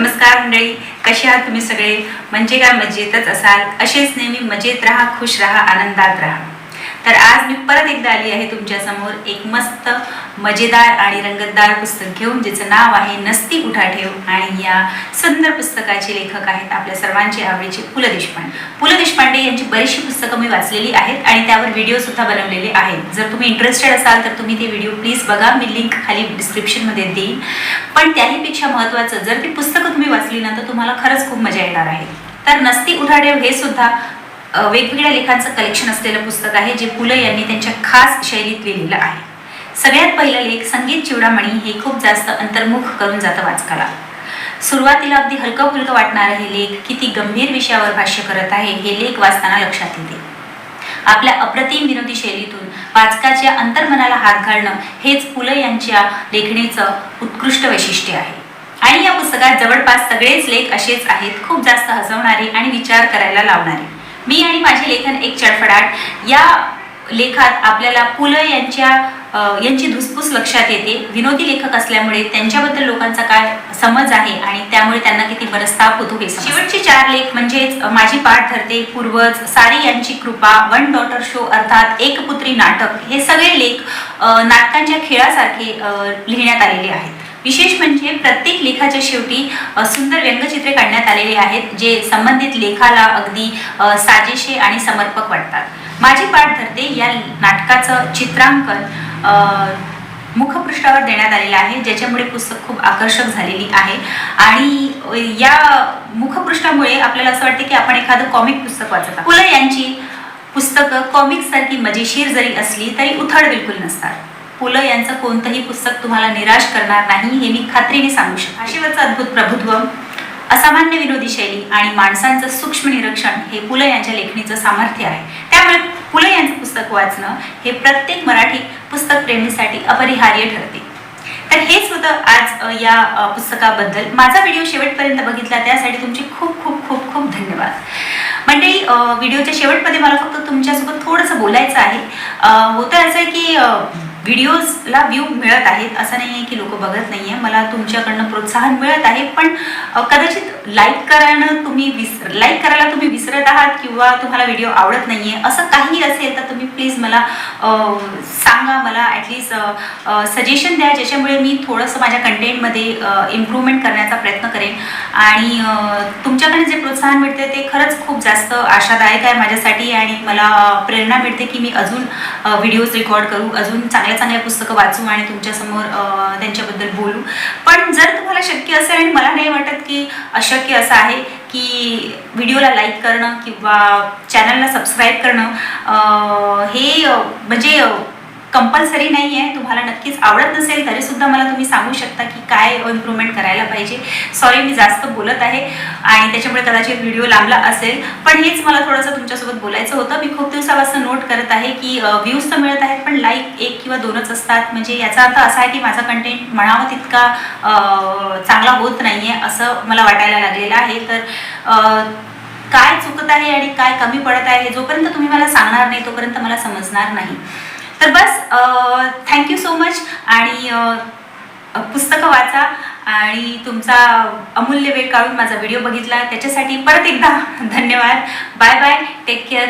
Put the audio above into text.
नमस्कार मंडळी कसे आहात तुम्ही सगळे? म्हणजे काय मजेतच असाल? असेच नेहमी मजेत राहा खुश राहा आनंदात राहा. तर आज मी परत एकदा आली आहे तुमच्यासमोर एक मस्त मजेदार आणि रंगतदार पुस्तक घेऊन ज्याचं नाव आहे नसती उठा ठेव. आणि या सुंदर पुस्तकाचे लेखक आहेत आपल्या सर्वांचे आवडीचे पु ल देशपांडे. पु ल देशपांडे यांची बरीचशी पुस्तकं मी वाचलेली आहेत आणि त्यावर व्हिडिओसुद्धा बनवलेले आहेत. जर तुम्ही इंटरेस्टेड असाल तर तुम्ही ते व्हिडिओ प्लीज बघा. मी लिंक खाली डिस्क्रिप्शनमध्ये देईन. पण त्याहीपेक्षा महत्त्वाचं जर ती पुस्तकं तुम्ही वाचली ना तर तुम्हाला खरंच खूप मजा येणार आहे. तर नसती उठाडेव हे सुद्धा वेगवेगळ्या लेखांचं कलेक्शन असलेलं पुस्तक आहे जे पुलं यांनी त्यांच्या खास शैलीत लिहिलेलं आहे. सगळ्यात पहिलं लेख संगीत चिवडामणी हे खूप जास्त अंतर्मुख करून जातं वाचकाला. सुरुवातीला अगदी हलकं फुलकं वाटणारं हे लेख किती गंभीर विषयावर भाष्य करत आहे हे लेख वाचताना लक्षात येते. आपल्या अप्रतिम विनोदी शैलीतून वाचकाच्या अंतर्मनाला हात घालणं हेच पुलं यांच्या लेखणीचं उत्कृष्ट वैशिष्ट्य आहे. आणि या पुस्तकात जवळपास सगळेच लेख असेच आहेत खूप जास्त हसवणारे आणि विचार करायला लावणारे. मी आणि माझे लेखन एक चडफडाट या लेखात आपल्याला पु ल यांच्या यांची धुसफूस लक्षात येते. विनोदी लेखक असल्यामुळे त्यांच्याबद्दल लोकांचा काय समज आहे आणि त्यामुळे त्यांना किती मनस्ताप होतो हे शेवटचे चार लेख म्हणजेच माझी पाठ धरते पूर्वज सारी यांची कृपा वन डॉटर शो अर्थात एक पुत्री नाटक हे सगळे लेख नाटकांच्या खेळासारखे लिहिण्यात आलेले आहेत. विशेष म्हणजे प्रत्येक लेखाच्या शेवटी सुंदर व्यंगचित्रे काढण्यात आलेली आहेत जे संबंधित लेखाला अगदी साजेशे आणि समर्पक वाटतात. माझी पाठ धरते या नाटकाचं चित्रांकन मुखपृष्ठावर देण्यात आलेलं आहे ज्याच्यामुळे पुस्तक खूप आकर्षक झालेली आहे. आणि या मुखपृष्ठामुळे आपल्याला असं वाटतं की आपण एखादं कॉमिक पुस्तक वाचत आहोत. पुलं यांची पुस्तकं कॉमिक्ससारखी मजेशीर जरी असली तरी उथळ बिलकुल नसतात. पु ल यांचं कोणतंही पुस्तक तुम्हाला निराश करणार नाही हे मी खात्रीने सांगू शकतो. भाषेवरचं अद्भुत प्रभुत्व असामान्य विनोदी शैली आणि माणसांचं सूक्ष्म निरीक्षण हे पु ल यांच्या लेखणीचं सामर्थ्य आहे. त्यामुळे पु ल यांचं पुस्तक वाचणं हे प्रत्येक मराठी पुस्तक प्रेमीसाठी अपरिहार्य ठरते. तर हेच होतं आज या पुस्तकाबद्दल. माझा व्हिडिओ शेवटपर्यंत बघितला त्यासाठी तुमचे खूप खूप खूप खूप धन्यवाद. मंडळी व्हिडिओच्या शेवटमध्ये मला फक्त तुमच्यासोबत थोडंसं बोलायचं आहे. होतं असं आहे की व्हिडिओजला व्ह्यू मिळत आहेत असं नाही आहे की लोक बघत नाही आहे. मला तुमच्याकडनं प्रोत्साहन मिळत आहे पण कदाचित लाईक करायला तुम्ही विस लाईक करायला तुम्ही विसरत आहात किंवा तुम्हाला व्हिडिओ आवडत नाही आहे असं काही असेल तर तुम्ही प्लीज मला सांगा मला ॲटलिस्ट सजेशन द्या ज्याच्यामुळे मी थोडंसं माझ्या कंटेंटमध्ये इम्प्रूव्हमेंट करण्याचा प्रयत्न करेन. आणि तुमच्याकडे जे प्रोत्साहन मिळते ते खरंच खूप जास्त आशादायक आहे माझ्यासाठी आणि मला प्रेरणा मिळते की मी अजून व्हिडिओज रेकॉर्ड करू अजून चांगले चांगल्या चांगल्या पुस्तकं वाचू आणि तुमच्यासमोर त्यांच्याबद्दल बोलू. पण जर तुम्हाला शक्य असेल आणि मला नाही वाटत की अशक्य असं आहे की व्हिडिओला लाईक करणं किंवा चॅनलला सबस्क्राईब करणं हे म्हणजे कंपल्सरी नाही आहे. तुम्हाला नक्कीच आवडत नसेल तरीसुद्धा मला तुम्ही सांगू शकता की काय इम्प्रूव्हमेंट करायला पाहिजे. सॉरी मी जास्त बोलत आहे आणि त्याच्यामुळे कदाचित व्हिडिओ लांबला असेल. पण हेच मला थोडंसं तुमच्यासोबत बोलायचं होतं. मी खूप दिवसापासून नोट करत आहे की व्ह्यूज तर मिळत आहेत पण लाईक एक किंवा दोनच असतात. म्हणजे याचा अर्थ असा आहे की माझा कंटेंट म्हणावं तितका चांगला होत नाही आहे असं मला वाटायला लागलेलं आहे. तर काय चुकत आहे आणि काय कमी पडत आहे जोपर्यंत तुम्ही मला सांगणार नाही तोपर्यंत मला समजणार नाही. तर बस थँक्यू सो मच आणि पुस्तकं वाचा आणि तुमचा अमूल्य वेळ काढून माझा व्हिडिओ बघितला. त्याच्यासाठी परत एकदा धन्यवाद. Bye bye take care